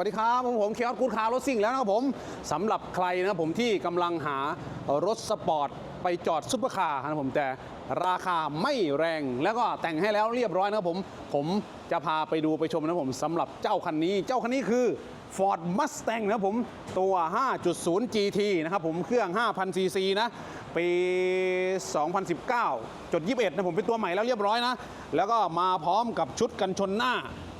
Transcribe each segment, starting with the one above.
สวัสดีครับ ผมผมเคียร์กูดคาร์รถซิ่งแล้วนะครับผมสำหรับใครนะครับผมที่กำลังหารถสปอร์ตไปจอดซุปเปอร์คาร์นะครับผมแต่ราคาไม่แรงแล้วก็แต่งให้แล้วเรียบร้อยนะครับผม ผมจะพาไปดูไปชมนะครับผมสำหรับเจ้าคันนี้ เจ้าคันนี้คือ Ford Mustang นะครับผมตัว 5.0 GT นะครับผมเครื่อง 5,000ซีซีนะปี 2019จด21นะผมเป็นตัวใหม่แล้วเรียบร้อยนะ แล้วก็มาพร้อมกับชุดกันชนหน้า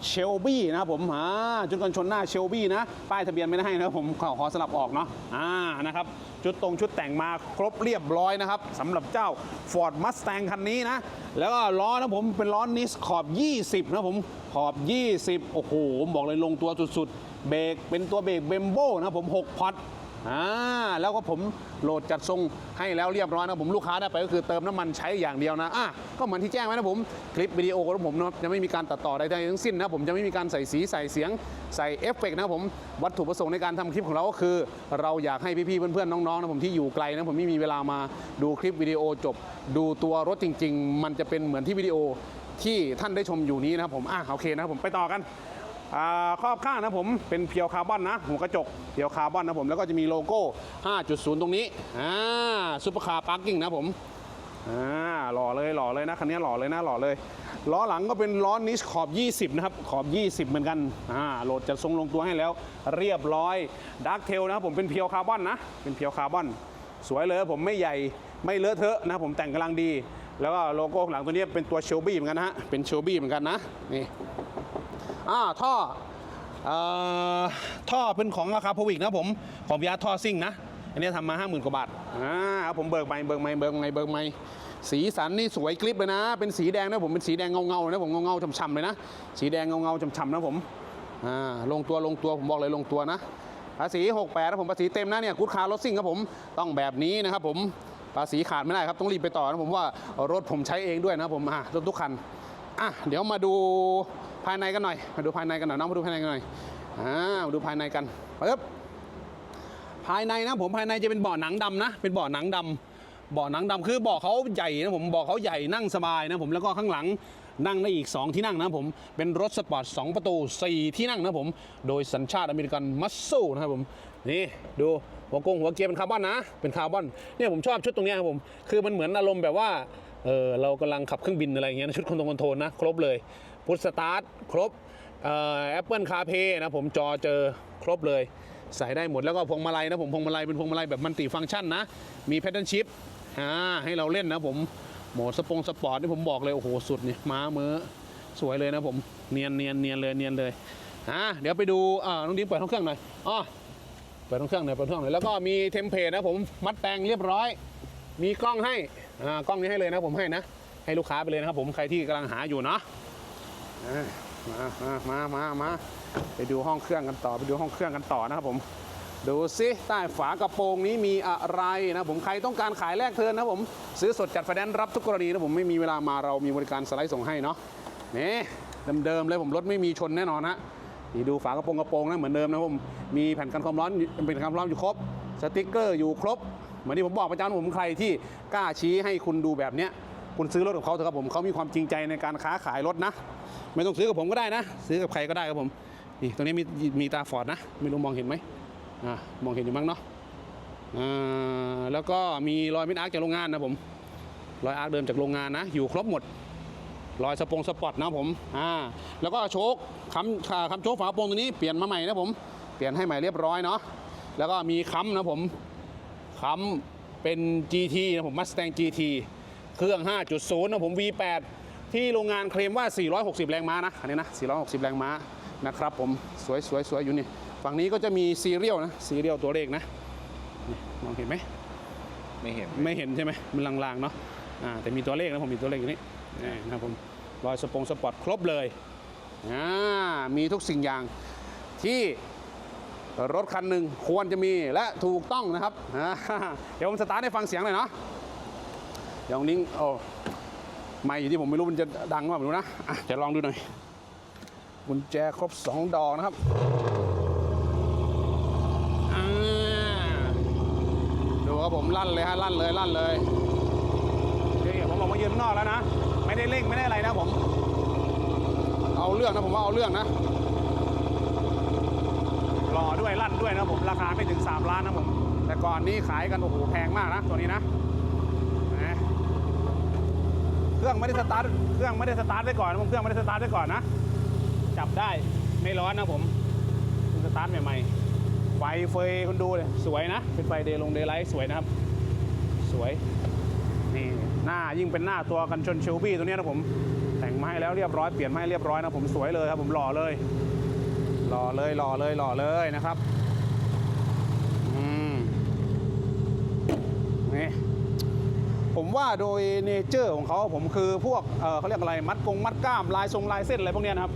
เชลบี้นะครับผมอ่าชุดกันชนหน้าเชลบี้นะ ป้ายทะเบียนไม่ได้ให้นะผมขอขอสลับออกเนาะอ่านะครับชุดตรงชุดแต่งมาครบเรียบร้อยนะครับสำหรับเจ้า Ford Mustang คันนี้นะ แล้วก็ล้อนะผมเป็นล้อนิสขอบ 20 นะผมขอบ 20 โอ้โห บอกเลยลงตัวสุดๆ เบรกเป็นตัวเบรกเบมโบนะผม 6 พอต อ่าแล้วก็ผมโหลดจัดทรงให้แล้วเรียบร้อยนะผมลูกค้าได้ไปก็คือเติมน้ำมันใช้อย่างเดียวนะอะก็เหมือนที่แจ้งไว้นะผมคลิปวิดีโอของผมนะจะไม่มีการตัดต่อใดๆทั้งสิ้นนะผมจะไม่มีการใส่สีใส่เสียงใส่เอฟเฟกต์นะผมวัตถุประสงค์ในการทำคลิปของเราก็คือ เราอยากให้พี่ๆเพื่อนๆน้องๆนะผมที่อยู่ไกลนะผมไม่มีเวลามาดูคลิปวิดีโอจบ ดูตัวรถจริง ๆ มันจะเป็นเหมือนที่วิดีโอที่ท่านได้ชมอยู่นี้นะครับผมอะโอเคนะครับผมไปต่อกัน ครอบข้างนะผมเป็นเพียวคาร์บอนนะหัวกระจกเพียวคาร์บอนนะผมแล้วก็จะมีโลโก้ 5.0 ตรงนี้อ่าซุปเปอร์คาร์พาร์กิ้งนะผมอ่าหล่อเลยหล่อเลยนะคันนี้หล่อเลยนะหล่อเลยล้อหลังก็เป็นล้อนิชขอบ 20 นะครับ ขอบ 20 เหมือนกันอ่าโหลดจะทรงลงตัวให้แล้ว เรียบร้อยดักเทลนะครับผมเป็นเพียวคาร์บอนนะเป็นเพียวคาร์บอน สวยเลยผมไม่ใหญ่ไม่เลอะเทอะนะผมแต่งกำลังดี แล้วก็โลโก้หลังตัวนี้เป็นตัวเชลบี้เหมือนกันนะฮะเป็นเชลบี้เหมือนกันนะนี่ อ่าท่ออ่อท่อเป็นของราคาพวิกนะผมของพิยาท่อซิ่งนะ อันนี้ทำมา 5 0,000 กว่าบาทอ่าครับผมเบิกใหม่เบิกใหม่เบิกใหม่เบิกใหม่สีสันนี่สวยกริบเลยนะ เป็นสีแดงนะผมเป็นสีแดงเงาๆนะผมเงาๆช่ำๆเลยนะ สีแดงเงาๆช่ำๆนะผมอ่าลงตัวลงตัวผมบอกเลยลงตัวนะภาษี 68นะผมภาษีเต็มนะเนี่ยกูดคาร์รถซิ่งครับผมต้องแบบนี้นะครับผมภาษีขาดไม่ได้ครับต้องรีบไปต่อนะผมว่ารถผมใช้เองด้วยนะผมอ่ารถทุกคันอะเดี๋ยวมาดู ภายในกันหน่อย มาดูภายในกันหน่อยน้องมาดูภายในกันหน่อยอ่ามาดูภายในกันปึ๊บภายในนะผมภายในจะเป็นเบาะหนังดำนะ เป็นเบาะหนังดำเบาะหนังดำคือเบาะเขาใหญ่นะผมเบาะเขาใหญ่นั่งสบายนะผมแล้วก็ข้างหลังนั่งได้อีก 2 ที่นั่งนะผมเป็นรถสปอร์ต2ประตู 4 ที่นั่งนะผม โดยสัญชาติอเมริกันมัสซูนะครับผมนี่ดูหัวกงหัวเกียร์เป็นคาร์บอนนะ เป็นคาร์บอนเนี่ยผมชอบชุดตรงนี้ครับผม คือมันเหมือนอารมณ์แบบว่าเออเรากำลังขับเครื่องบินอะไรอย่างเงี้ยนะชุดคนโทรลคอนโทรลนะ ครบเลย พุทสตาร์ทครบแอปเปิลคาเพนะผมจอเจอครบเลย ใส่ได้หมดแล้วก็พวงมาลัยนะผมพวงมาลัยเป็นพวงมาลัยแบบมันติฟังก์ชันนะ มีแพทเทิร์นชิพอ่าให้เราเล่นนะผมโหมดสปงสปอร์ตนี่ผมบอกเลย โอ้โห สุดนี่ม้ามือสวยเลยนะผมเนียนเนียนเนียนเลยเนียนเลยอ่าเดี๋ยวไปดูอ่าน้องดิมเปิดห้องเครื่องหน่อยอ๋อเปิดห้องเครื่องหน่อยเปิดห้องเครื่องหน่อยแล้วก็มีเทมเพลตนะผมมัดแปลงเรียบร้อย มีกล้องให้อ่ากล้องนี้ให้เลยนะผมให้นะให้ลูกค้าไปเลยนะครับผมใครที่กำลังหาอยู่เนาะ มามามามามาไปดูห้องเครื่องกันต่อไปดูห้องเครื่องกันต่อนะครับผม ดูซิใต้ฝากระโปรงนี้มีอะไรนะผมใครต้องการขายแลกเทิร์นนะผม ซื้อสดจัดไฟแนนซ์รับทุกกรณีนะผมไม่มีเวลามาเรามีบริการสไลด์ส่งให้เนาะนี่เดิมๆเลยผมรถไม่มีชนแน่นอนฮะนี่ดูฝากระโปรงกระโปรงนะเหมือนเดิมนะผมมีแผ่นกันความร้อนเป็นกันความร้อนอยู่ครบสติกเกอร์อยู่ครบ เหมือนที่ผมบอกประจำนผมใครที่กล้าชี้ให้คุณดูแบบเนี้ย คุณซื้อรถกับเขาเถอะครับผมเขามีความจริงใจในการค้าขายรถนะ ไม่ต้องซื้อกับผมก็ได้นะ ซื้อกับใครก็ได้ครับผมนี่ตรงนี้มีมีตาฟอร์ดนะ ไม่รู้มองเห็นไหมอ่ามองเห็นอยู่มั้งเนาะอ่าแล้วก็มีรอยมิดอาร์คจากโรงงานนะผมรอยอาร์คเดิมจากโรงงานนะ อยู่ครบหมดรอยสปงสปอตนะผมอ่าแล้วก็โชคคำอ่าคำโชคฝาโปรงตัวนี้เปลี่ยนมาใหม่นะผมเปลี่ยนให้ใหม่เรียบร้อยเนาะแล้วก็มีค้ำนะผมค้ำเป็น GT นะผม Mustang GT เครื่อง 5.0 นะผม V8 ที่โรงงานเคลมว่า 460 แรงม้านะอันนี้นะ 460 แรงม้านะครับผมสวยสวยสวยอยู่นี่ ฝั่งนี้ก็จะมีซีเรียลนะซีเรียลตัวเลขนะนี่มองเห็นไหมไม่เห็นไม่เห็นใช่ไหมมันลางๆเนาะอ่าแต่มีตัวเลขนะผมมีตัวเลขอยู่นี่นี่นะครับผมรอยสปงสปอร์ตครบเลยอ่ามีทุกสิ่งอย่างที่รถคันหนึ่งควรจะมีและถูกต้องนะครับอ่าเดี๋ยวผมสตาร์ทให้ฟังเสียงหน่อยเนาะเดี๋ยวนิ้งโอ้ไม่อยู่ที่ผมไม่รู้มันจะดังว่าไม่รู้นะอะจะลองดูหน่อยกุญแจครบ 2 ดอกนะครับดูครับผมลั่นเลยฮะลั่นเลยลั่นเลยเดี๋ยวผมออกมายืนนอกแล้วนะ ไม่ได้เร่งไม่ได้อะไรนะผม เอาเรื่องนะผมว่าเอาเรื่องนะรอด้วยลั่นด้วยนะผมราคาไม่ถึง 3 ล้านนะผม แต่ก่อนนี้ขายกันโอ้โหแพงมากนะตัวนี้นะ เครื่องไม่ได้สตาร์ทเครื่องไม่ได้สตาร์ทไว้ก่อนผมเครื่องไม่ได้สตาร์ทไว้ก่อนนะจับได้ไม่ร้อนนะผมสตาร์ทใหม่ๆไฟเฟยคุณดูเลยสวยนะ เป็นไฟเดย์ลงเดย์ไลท์สวยนะครับ สวยนี่หน้ายิ่งเป็นหน้าตัวกันชนเชลบี้ตัวนี้นะผม แต่งมาให้แล้วเรียบร้อยเปลี่ยนมาให้เรียบร้อยนะผมสวยเลยครับผมหล่อเลยหล่อเลยหล่อเลยหล่อเลยนะครับอืมนี่ ผมว่าโดยเนเจอร์ของเขาผมคือพวกเเขาเรียกอะไรมัดกงมัดกล้ามลายทรงลายเส้นอะไรพวกนี้นะครับ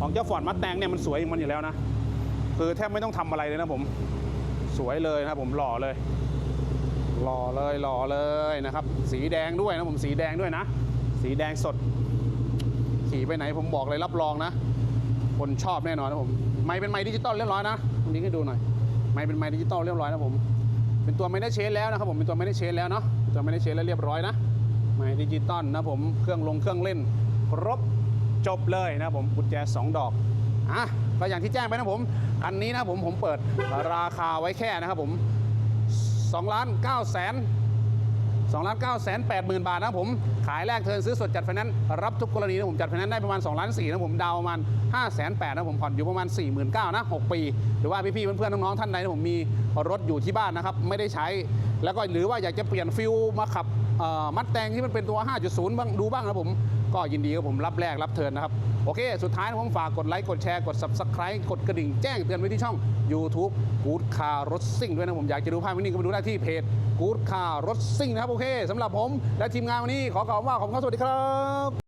ของเจ้าฟอร์ดมัดแตงเนี่ยมันสวยของมันอยู่แล้วนะ คือแทบไม่ต้องทำอะไรเลยนะผมสวยเลยนะครับผมหล่อเลยหล่อเลยหล่อเลยนะครับ สีแดงด้วยนะผมสีแดงด้วยนะ สีแดงสด ขี่ไปไหนผมบอกเลยรับรองนะ คนชอบแน่นอนนะผมไม้เป็นไม้ดิจิตอลเรียบร้อยนะตรงนี้ให้ดูหน่อยไม้เป็นไม้ดิจิตอลเรียบร้อยนะผมเป็นตัวไม่ได้เชนแล้วนะครับผมเป็นตัวไม่ได้เชนแล้วเนาะ จะไม่ได้เช็ดแล้วเรียบร้อยนะไม้ดิจิตอลนะผมเครื่องลงเครื่องเล่น ครบจบเลยนะผมกุญแจ 2 ดอกอะก็อย่างที่แจ้งไปนะผมอันนี้นะผมผมเปิดราคาไว้แค่นะครับผม2ล้าน9แสน 2ล้าน9แสน8หมื่นบาทนะผม ขายแรกเทินซื้อสดจัดไฟแนนซ์รับทุกกรณีนะผมจัดไฟแนนซ์ได้ประมาณ2ล้าน4นะผมดาวประมาณ5แสน8นะผมผ่อนอยู่ประมาณ 4 9 0 0 0นะ6ปี หรือว่าพี่ๆเพื่อนๆน้องๆท่านใดนะผมมีรถอยู่ที่บ้านนะครับไม่ได้ใช้ แล้วก็หรือว่าอยากจะเปลี่ยนฟิลมาขับมัดแตงที่มันเป็นตัว 5.0 บ้างดูบ้างนะผม ก็ยินดีครับผมรับแรกรับเทินนะครับ โอเค สุดท้ายนะผมฝากกดไลค์ กดแชร์ กด subscribe กดกระดิ่งแจ้งเตือนไว้ที่ช่อง YouTube Good Car รถซิ่งด้วยนะผมอยากจะดูภาพวันิ่งก็ไปดูได้ที่เพจ Good Car รถซิ่งนะครับโอเคสำหรับผมและทีมงานวันนี้ขอกล่าวว่าขอบคุณครับสวัสดีครับ